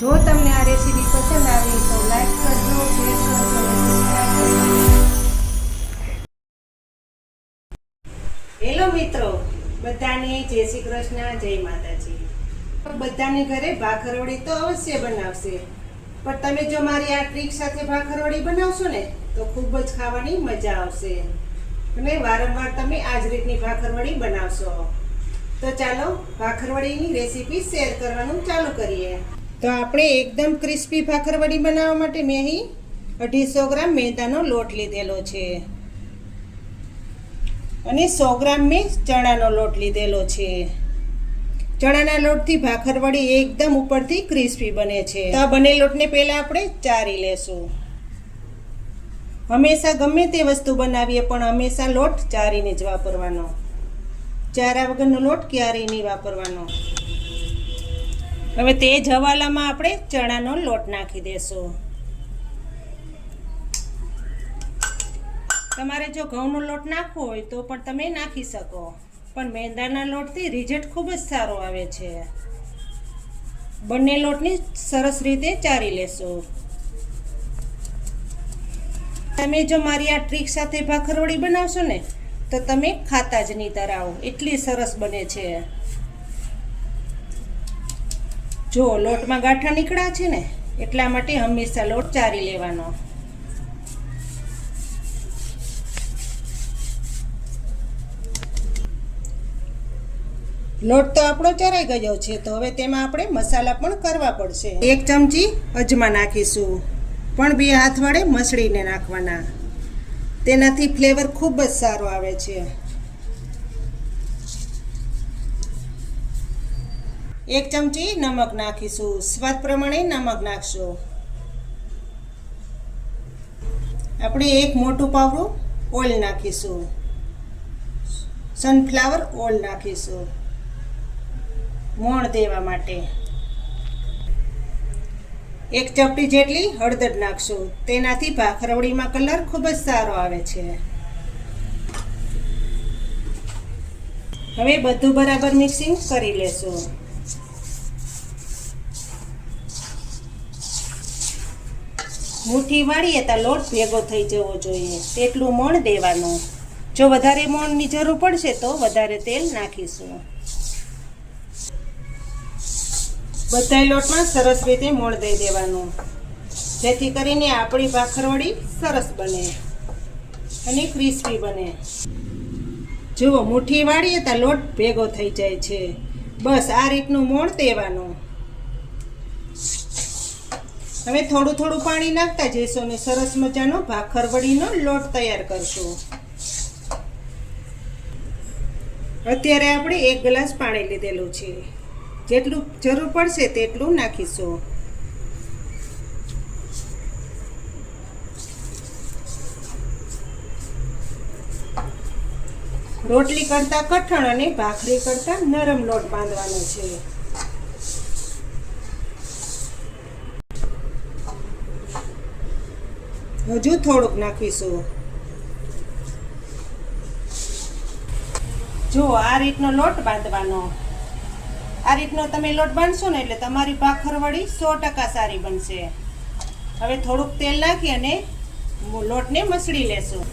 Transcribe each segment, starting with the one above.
જો તમને આ રેસીપી પસંદ આવી તો લાઈક કરજો, શેર કરજો હેલો મિત્રો, બધાને જય શ્રી કૃષ્ણ, જય માતાજી. બધાને ઘરે ભાખરવડી તો અવશ્ય બનાવશે. પણ તમે જો મારી આ ટ્રીક સાથે ભાખરવડી બનાવશો ને, તો ખૂબ જ ખાવાની મજા આવશે. અને વારંવાર તમે આ જ રીતની ભાખરવડી બનાવશો. તો ચાલો ભાખરવડીની રેસીપી શેર કરવાનું ચાલુ કરીએ. તો આપણે એકદમ ક્રિસ્પી ભાખરવડી બનાવવા માટે મેં અહીં અઢીસો ગ્રામ મેંદાનો લોટ લીધેલો છે. અને સો ગ્રામ મેં ચણાનો લોટ લીધેલો છે. ચણાના લોટથી ભાખરવડી એકદમ ઉપરથી ક્રિસ્પી બને છે. તો આ બને લોટને પહેલાં આપણે ચારી લેશું. હંમેશા ગમે તે વસ્તુ બનાવીએ, પણ હંમેશા લોટ ચારીને જ વાપરવાનો. ચારા વગરનો લોટ ક્યારેય નહીં વાપરવાનો. હવે તે જ હવાલામાં આપણે ચણાનો લોટ નાખી દેશું. તમારે જો ઘઉંનો લોટ નાખવો હોય તો પણ તમે નાખી શકો. પણ મેંદાના લોટથી રિઝલ્ટ ખૂબ જ સારો આવે છે. બંને લોટની સરસ રીતે ચારી લેશું. તમે જો મારી આ ટ્રીક સાથે ભાખરવડી બનાવશો ને, તો તમે ખાતા જ નહીં તરાવો. એટલી સરસ બને છે. જો લોટમાં ગાંઠા નીકળ્યા છે ને, એટલા માટે હંમેશા લોટ ચારી લેવાનો. લોટ તો આપણો ચરાઈ ગયો છે, તો હવે તેમાં આપણે મસાલા પણ કરવા પડશે. એક ચમચી અજમા નાખીશું, પણ બે હાથ વડે મસળીને નાખવાના. તેનાથી ફ્લેવર ખૂબ જ સારો આવે છે. એક ચમચી નમક નાખીશું. સ્વાદ પ્રમાણે નમક નાખશું. આપણે એક મોટું પાવડું ઓઇલ નાખીશું. સનફ્લાવર ઓઇલ નાખીશું. મોણ દેવા માટે. એક ચપટી જેટલી હળદર નાખશું. તેનાથી ભાખરવડીમાં કલર ખૂબ જ સારો આવે છે. હવે બધું બરાબર મિક્સિંગ કરી લેશું. મુઠ્ઠી વાળીએ તો લોટ ભેગો થઈ જવો જોઈએ. તેટલું મોણ દેવાનું. જો વધારે મોણની જરૂર પડશે તો વધારે તેલ નાખીશું. બધા લોટમાં સરસ રીતે મોણ દઈ દેવાનું. જેથી કરીને આપણી ભાખરવડી સરસ બને અને ક્રિસ્પી બને. જુઓ, મુઠ્ઠી વાળીએ તો લોટ ભેગો થઈ જાય છે. બસ આ રીતનું મોણ દેવાનું. હવે થોડું થોડું પાણી નાખતા જઈશું અને સરસ મજાનો ભાખરવડીનો લોટ તૈયાર કરશું. અત્યારે આપણે એક ગ્લાસ પાણી લીધેલું છે. જેટલું જરૂર પડશે તેટલું નાખીશું. રોટલી કરતાં કઠણ અને ભાખરી કરતાં નરમ લોટ બાંધવાનો છે. હજુ થોડુંક નાખીશું. જો, આ રીતનો લોટ બાંધવાનો. આ રીતનો તમે લોટ બાંધશો ને એટલે તમારી ભાખરવડી સો ટકા સારી બનશે. હવે થોડુંક તેલ નાખી અને લોટને મસળી લેશું.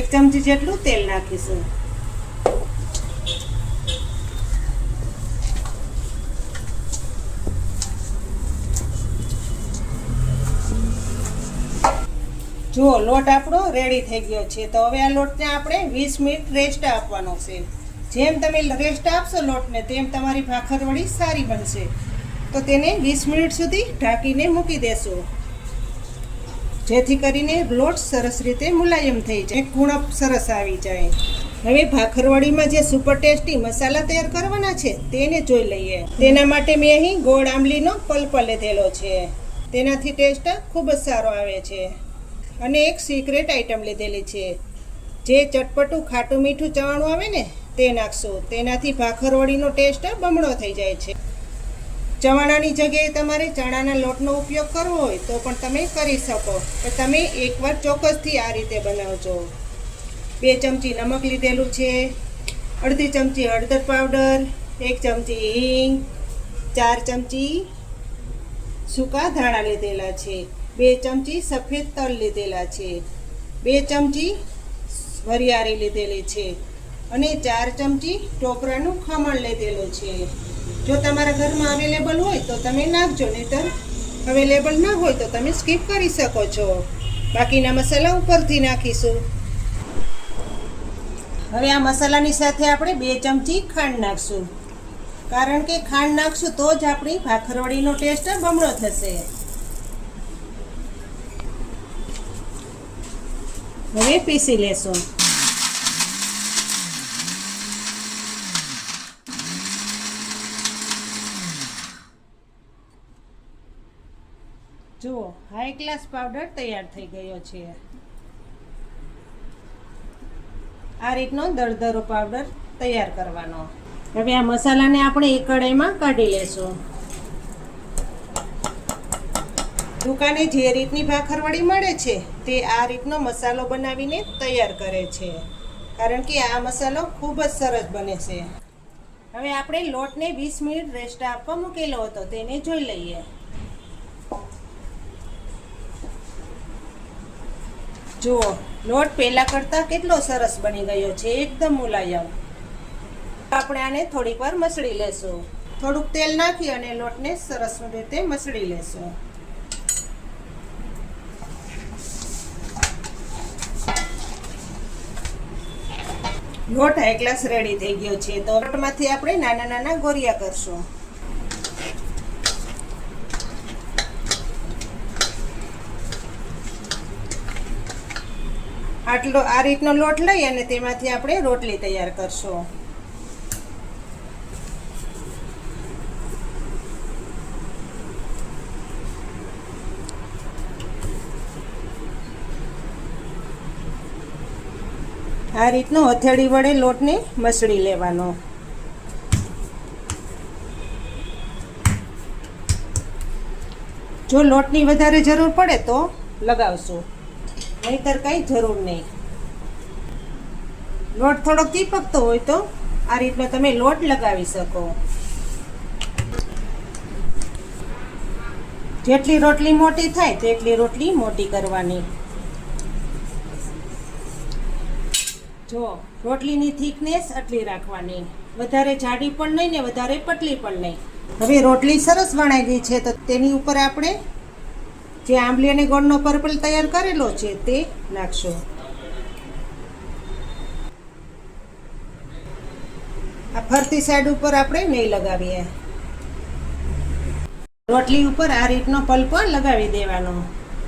એક ચમચી જેટલું તેલ નાખીશું. જુઓ લોટ આપણો રેડી થઈ ગયો છે, તો હવે આ લોટને આપણે વીસ મિનિટ રેસ્ટ આપવાનો છે. જેમ તમે રેસ્ટ આપશો લોટને, તેમ તમારી ભાખરવડી સારી બનશે. તો તેને વીસ મિનિટ સુધી ઢાંકીને મૂકી દેશો. જેથી કરીને લોટ સરસ રીતે મુલાયમ થઈ જાય કુણપ સરસ આવી જાય. હવે ભાખરવડીમાં જે સુપર ટેસ્ટી મસાલા તૈયાર કરવાના છે, તેને જોઈ લઈએ. તેના માટે મેં અહીં ગોળ આંબલીનો પલ્પ લીધેલો છે. તેનાથી ટેસ્ટ ખૂબ જ સારો આવે છે. અને એક સિક્રેટ આઈટમ લીધેલી છે. જે ચટપટું ખાટું મીઠું ચવાણું આવે ને, તે નાખશો. તેનાથી ભાખરવડીનો ટેસ્ટ બમણો થઈ જાય છે. ચવાણાની જગ્યાએ તમારે ચણાના લોટનો ઉપયોગ કરવો હોય તો પણ તમે કરી શકો. પણ તમે એકવાર ચોક્કસથી આ રીતે બનાવજો. બે ચમચી નમક લીધેલું છે, અડધી ચમચી હળદર પાવડર, એક ચમચી હિંગ, ચાર ચમચી સૂકા ધાણા લીધેલા છે. બે ચમચી સફેદ તલ લીધેલા છે. બે ચમચી વરિયાળી લીધેલી છે અને ચાર ચમચી ટોપરાનું ખમણ લીધેલું છે. જો તમારા ઘરમાં અવેલેબલ હોય તો તમે નાખજો, નહીતર અવેલેબલ ના હોય તો તમે સ્કીપ કરી શકો છો. બાકીના મસાલા ઉપરથી નાખીશું. હવે આ મસાલાની સાથે આપણે બે ચમચી ખાંડ નાખશું. કારણ કે ખાંડ નાખશું તો જ આપણી ભાખરવડીનો ટેસ્ટ બમણો થશે. હવે પીસી લેશું જુઓ હાઈ ક્લાસ પાવડર તૈયાર થઈ ગયો છે. આ રીતનો દરદરો પાવડર તૈયાર કરવાનો. હવે આ મસાલાને આપણે એક કઢાઈમાં કાઢી લેશું. દુકાને જે રીતની ભાખરવડી મળે છે, તે આ રીતનો મસાલો બનાવીને તૈયાર કરે છે. કારણ કે આ મસાલો ખૂબ જ સરસ બને છે. હવે આપણે લોટને વીસ મિનિટ રેસ્ટ આપવા મૂકેલો હતો, તેને જોઈ લઈએ. જુઓ, લોટ પહેલાં કરતાં કેટલો સરસ બની ગયો છે, એકદમ મુલાયમ. આપણે આને થોડીક વાર મસળી લેશું. થોડુંક તેલ નાખી અને લોટને સરસ રીતે મસળી લેશું. લોટ એક ગ્લાસ રેડી થઈ ગયો છે. તો લોટમાંથી આપણે નાના નાના ગોરિયા કરશું. આટલો આ રીતનો લોટ લઈ અને તેમાંથી આપણે રોટલી તૈયાર કરશું. આ રીતનો હથેળી વડે લોટને મસળી લેવાનો. જો લોટની વધારે જરૂર પડે તો લગાવશું. નહીતર કંઈ જરૂર નહીં. લોટ થોડોક ચીપકતો હોય તો આ રીતનો તમે લોટ લગાવી શકો. જેટલી રોટલી મોટી થાય તેટલી રોટલી મોટી કરવાની. જો, રોટલીની થિકનેસ આટલી રાખવાની. વધારે જાડી પણ નહીં ને વધારે પતલી પણ નહીં. હવે રોટલી સરસ વણાઈ ગઈ છે, તો તેની ઉપર આપણે જે આંબલી અને ગોળનો પર્પલ તૈયાર કરેલો છે, તે નાખશો. આ ફરતી સાઈડ ઉપર આપણે નહીં લગાવીએ. રોટલી ઉપર આ રીતનો પલ્પ લગાવી દેવાનો.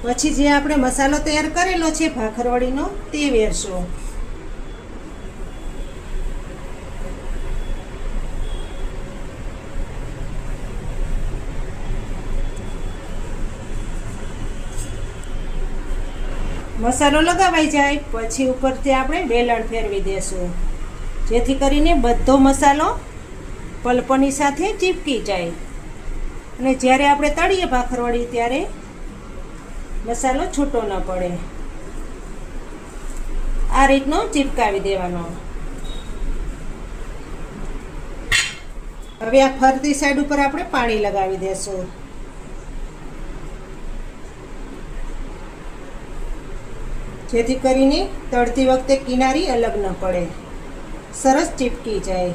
પછી જે આપણે મસાલો તૈયાર કરેલો છે ભાખરવડીનો તે વેરશું. મસાલો લગાવાઈ જાય, પછી ઉપરથી આપણે વેલણ ફેરવી દેશું. જેથી કરીને બધો મસાલો પલપની સાથે ચીપકી જાય. અને જ્યારે આપણે તળીએ ભાખરવડી ત્યારે મસાલો છૂટો ન પડે. આ રીતનો ચીપકાવી દેવાનો. હવે આ ફરતી સાઈડ ઉપર આપણે પાણી લગાવી દેશું. જેથી કરીને તળતી વખતે કિનારી અલગ ન પડે. સરસ ચીપકી જાય.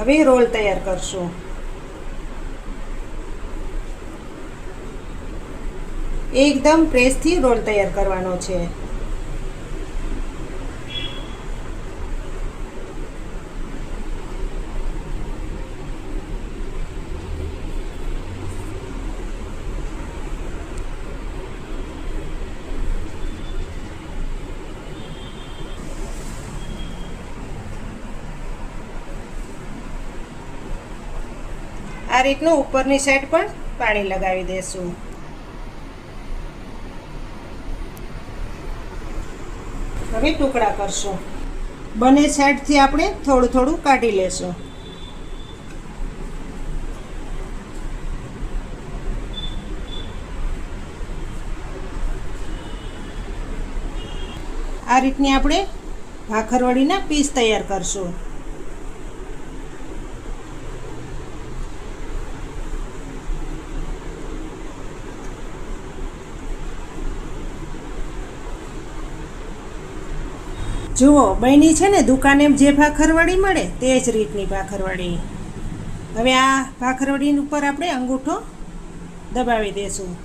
હવે રોલ તૈયાર કરશું. એકદમ પ્રેસથી રોલ તૈયાર કરવાનો છે. આ રીતનું ઉપરની સાઈડ પણ પાણી લગાવી દેશું. હવે ટુકડા કરશું. બંને સાઈડથી આપણે થોડું થોડું કાઢી લેશું. આ રીતની આપણે ભાખરવડીના પીસ તૈયાર કરશું. જુઓ બહેની છે ને, દુકાને જે ભાખરવાડી મળે તે જ રીતની ભાખરવાડી. હવે આ ભાખરવાડી ઉપર આપણે અંગૂઠો દબાવી દેશું.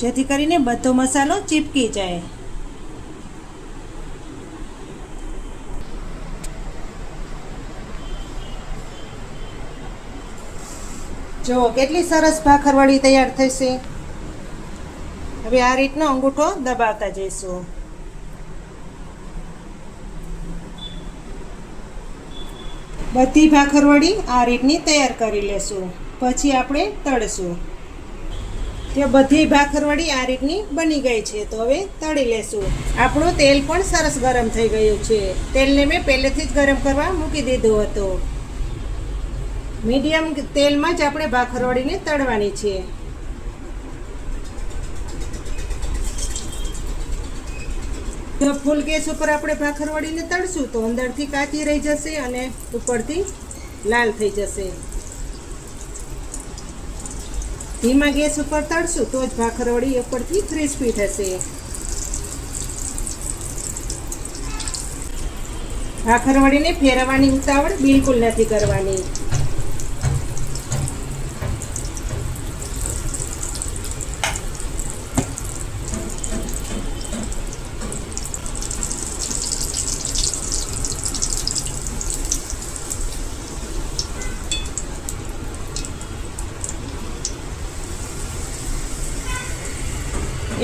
જેથી કરીને બધો મસાલો ચીપકી જાય. જુઓ, કેટલી સરસ ભાખરવાડી તૈયાર થશે. હવે આ રીતનો અંગૂઠો દબાવતા જઈશું. બધી ભાખરવડી આ રીતની તૈયાર કરી લેશું. પછી આપણે તળશું. તે બધી ભાખરવડી આ રીતની બની ગઈ છે, તો હવે તળી લેશું. આપણું તેલ પણ સરસ ગરમ થઈ ગયું છે. તેલને મેં પહેલેથી જ ગરમ કરવા મૂકી દીધું હતું. મીડિયમ તેલમાં જ આપણે ભાખરવડીને તળવાની છે. જો ફૂલ ગેસ ઉપર આપણે ભાખરવડીને તળશું તો અંદરથી કાચી રહી જશે અને ઉપરથી લાલ થઈ જશે. ધીમા ગેસ ઉપર તળશું તો જ ભાખરવડી ઉપરથી ક્રિસ્પી થશે. ભાખરવડીને ફેરવવાની ઉતાવળ બિલકુલ નથી કરવાની.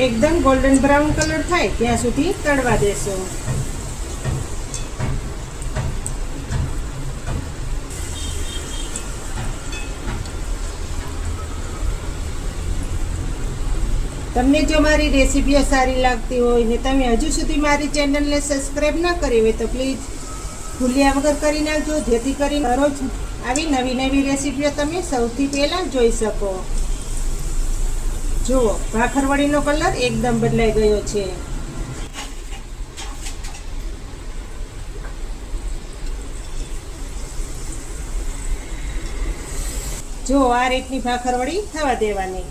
એકદમ ગોલ્ડન બ્રાઉન કલર થાય, ત્યાં સુધી તળવા દેશો. તમને જો મારી રેસીપીઓ સારી લાગતી હોય ને તમે હજુ સુધી મારી ચેનલને સબસ્ક્રાઈબ ન કરી હોય તો પ્લીઝ ભૂલ્યા વગર કરી નાખજો, જેથી કરીને રોજ આવી નવી નવી રેસીપીઓ તમે સૌથી પહેલાં જોઈ શકો. જુઓ, ભાખરવડીનો કલર એકદમ બદલાઈ ગયો છે. જો આ રીતની ભાખરવડી થવા દેવાની.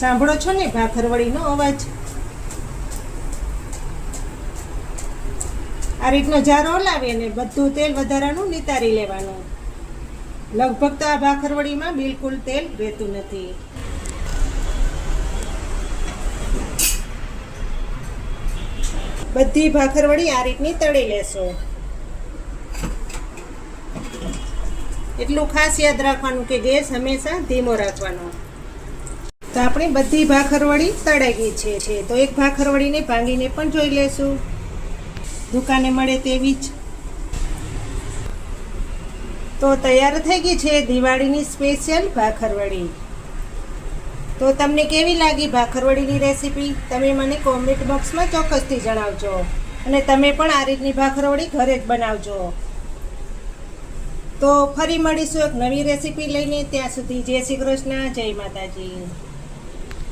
સાંભળો છો ને ભાખરવડીનો અવાજ? આ રીતનો જારો હલાવી અને બધું તેલ વધારાનું નિતારી લેવાનું. લગભગ તો આ ભાખરવડીમાં બિલકુલ તેલ રહેતું નથી. બધી ભાખરવડી આ રીતની તળી લેશો. એટલું ખાસ યાદ રાખવાનું કે ગેસ હંમેશા ધીમો રાખવાનો. તો આપણી બધી ભાખરવડી તળાઈ ગઈ છે તો એક ભાખરવડીને ભાંગીને પણ જોઈ લેશું. દુકાને મળે તેવી જ તો તૈયાર થઈ ગઈ છે દિવાળીની સ્પેશિયલ ભાખરવડી. તો તમને કેવી લાગી ભાખરવડીની રેસીપી? તમે મને કોમેન્ટ બોક્સમાં ચોક્કસથી જણાવજો. અને તમે પણ આ રીતની ભાખરવડી ઘરે જ બનાવજો. તો ફરી મળીશું એક નવી રેસીપી લઈને. ત્યાં સુધી જય શ્રી કૃષ્ણ, જય માતાજી.